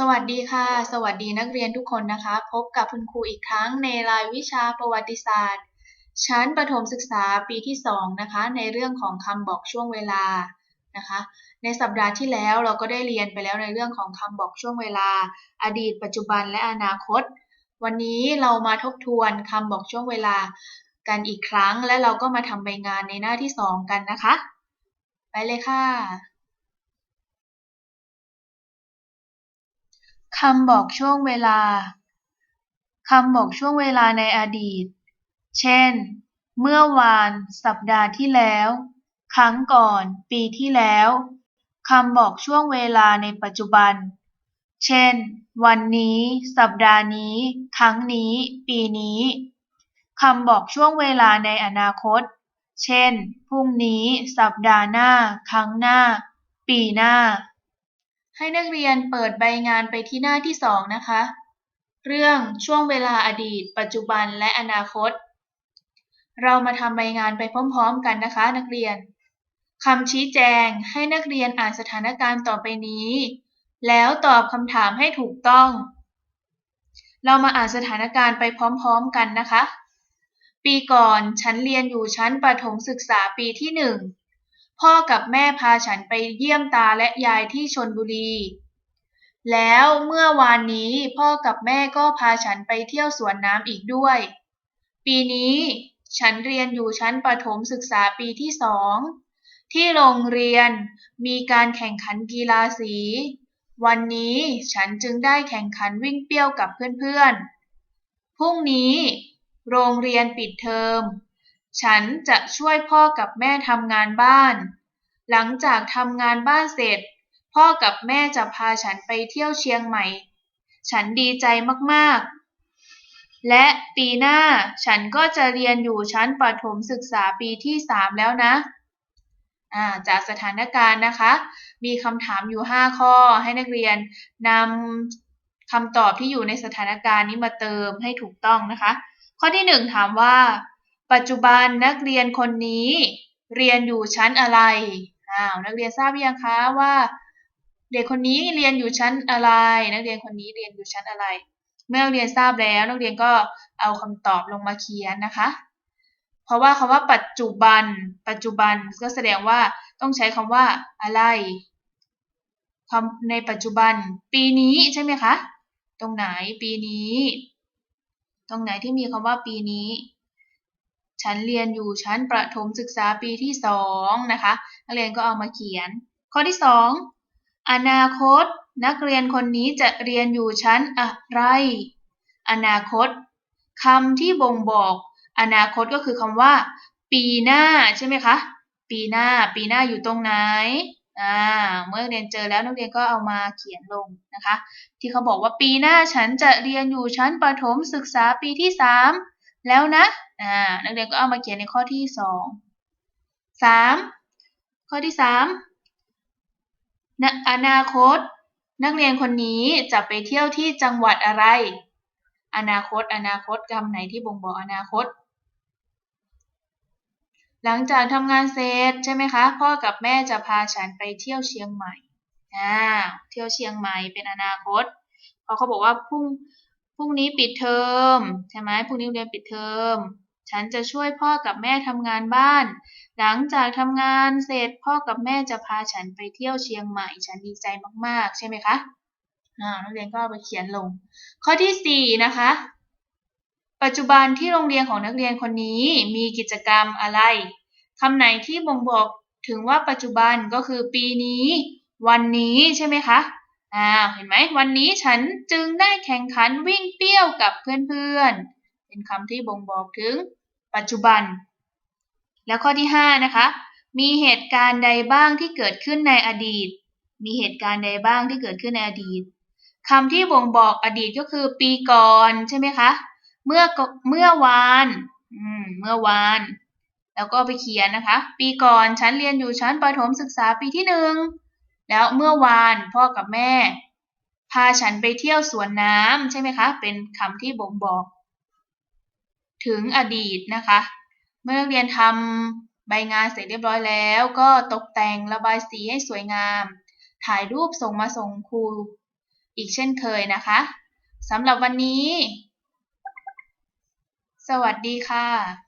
สวัสดีค่ะ สวัสดีนักเรียนทุกคนนะคะ พบกับคุณครูอีกครั้งในรายวิชาประวัติศาสตร์ ชั้นประถมศึกษาปีที่ 2 นะคะ ในเรื่องของคำบอกช่วงเวลานะคะ ในสัปดาห์ที่แล้วเราก็ได้เรียนไปแล้วในเรื่องของคำบอกช่วงเวลา อดีต ปัจจุบันและอนาคต วันนี้เรามาทบทวนคำบอกช่วงเวลากันอีกครั้ง และเราก็มาทำใบงานในหน้าที่ 2 กันนะคะ ไปเลยค่ะ คำบอกช่วงเวลา คำบอกช่วงเวลาในอดีต เช่น เมื่อวาน สัปดาห์ที่แล้ว ครั้งก่อน ปีที่แล้ว คำบอกช่วงเวลาในปัจจุบัน เช่น วันนี้ สัปดาห์นี้ ครั้งนี้ ปีนี้ คำบอกช่วงเวลาในอนาคต เช่น พรุ่งนี้ สัปดาห์หน้า ครั้งหน้า ปีหน้า ให้นักเรียนเปิดใบงานไปที่หน้าที่สองนะคะ เรื่องช่วงเวลาอดีต ปัจจุบันและอนาคต เรามาทำใบงานไปพร้อมๆ กันนะคะ นักเรียนคำชี้แจงให้นักเรียนอ่านสถานการณ์ต่อไปนี้ แล้วตอบคำถามให้ถูกต้อง เรามาอ่านสถานการณ์ไปพร้อมๆ กันนะคะ ปีก่อนฉันเรียนอยู่ชั้นประถมศึกษาปีที่หนึ่ง พ่อกับแม่พาฉันไปเยี่ยมตาและยายที่ชนบุรี แล้วเมื่อวานนี้พ่อกับแม่ก็พาฉันไปเที่ยวสวนน้ำอีกด้วย ปีนี้ฉันเรียนอยู่ชั้นประถมศึกษาปีที่สอง ที่โรงเรียนมีการแข่งขันกีฬาสี วันนี้ฉันจึงได้แข่งขันวิ่งเปี้ยวกับเพื่อนๆ พรุ่งนี้ โรงเรียนปิดเทอม ฉันจะช่วยพ่อกับแม่ทำงานบ้าน หลังจากทำงานบ้านเสร็จ พ่อกับแม่จะพาฉันไปเที่ยวเชียงใหม่ ฉันดีใจมากๆ และปีหน้าฉันก็จะเรียนอยู่ชั้นประถมศึกษาปีที่สามแล้วนะจากสถานการณ์นะคะ มีคำถามอยู่ 5 ข้อให้นักเรียนนำคำตอบที่อยู่ในสถานการณ์นี้มาเติมให้ถูกต้องนะคะ ข้อที่ 1 ถามว่า ปัจจุบันนักเรียนคนนี้ เรียนอยู่ชั้นอะไรอ้าวนักเรียนทราบยังคะว่า เด็กคนนี้เรียนอยู่ชั้นอะไร นักเรียนคนนี้เรียนอยู่ชั้นอะไร เมื่อนักเรียนทราบแล้วนักเรียนก็เอาคำตอบลงมาเขียนนะคะ เพราะว่าคำว่าปัจจุบัน ปัจจุบันก็แสดงว่าต้องใช้คำว่าอะไรคำในปัจจุบัน ปีนี้ใช่ไหมคะ ตรงไหนปีนี้ ตรงไหนที่มีคำว่าปีนี้ ฉันเรียนอยู่ชั้นประถมศึกษาปีที่สองนะคะนักเรียนก็เอามาเขียน ข้อที่สองอนาคต นักเรียนคนนี้จะเรียนอยู่ชั้นอะไร อนาคตคำที่บ่งบอก อนาคตก็คือคำว่า ปีหน้าใช่ไหมคะ ปีหน้า ปีหน้าอยู่ตรงไหนอ่าเมื่อเรียนเจอแล้วนักเรียนก็เอามาเขียนลงนะคะ ที่เขาบอกว่าปีหน้าฉันจะเรียนอยู่ชั้นประถมศึกษาปีที่สามแล้วนะ อ่านักเรียนก็เอามาเขียนในข้อที่สองสามข้อที่สามอนาคต นักเรียนคนนี้จะไปเที่ยวที่จังหวัดอะไร อนาคต อนาคตคำไหนที่บ่งบอกอนาคต หลังจากทำงานเสร็จใช่ไหมคะ พ่อกับแม่จะพาฉันไปเที่ยวเชียงใหม่อ่าเที่ยวเชียงใหม่เป็นอนาคตเพราะเขาบอกว่าพรุ่งพรุ่งนี้ปิดเทอมใช่ไหมพรุ่งนี้เรียนปิดเทอม ฉันจะช่วยพ่อกับแม่ทำงานบ้าน หลังจากทำงานเสร็จพ่อกับแม่จะพาฉันไปเที่ยวเชียงใหม่ ฉันดีใจมากๆ ใช่ไหมคะนักเรียนก็ไปเขียนลง ข้อที่ 4 นะคะ ปัจจุบันที่โรงเรียนของนักเรียนคนนี้มีกิจกรรมอะไรคำไหนที่บ่งบอกถึงว่าปัจจุบันก็คือปีนี้ วันนี้ใช่ไหมคะอ้าเห็นไหมวันนี้ฉันจึงได้แข่งขันวิ่งเปี้ยวกับเพื่อนๆ เป็นคำที่บ่งบอกถึง ปัจจุบัน แล้วข้อที่ 5 นะคะ มีเหตุการณ์ใดบ้างที่เกิดขึ้นในอดีต มีเหตุการณ์ใดบ้างที่เกิดขึ้นในอดีตคำที่บ่งบอกอดีตก็คือปีก่อนใช่ไหมคะ เมื่อเมื่อวานอืมเมื่อวาน แล้วก็ไปเขียนนะคะ ปีก่อนฉันเรียนอยู่ชั้นประถมศึกษาปีที่หนึ่งแล้วเมื่อวานพ่อกับแม่ พาฉันไปเที่ยวสวนน้ำใช่ไหมคะ เป็นคำที่บ่งบอก ถึงอดีตนะคะ เมื่อเรียนทำใบงานเสร็จเรียบร้อยแล้ว ก็ตกแต่งระบายสีให้สวยงาม ถ่ายรูปส่งมาส่งครูอีกเช่นเคยนะคะสำหรับวันนี้ สวัสดีค่ะ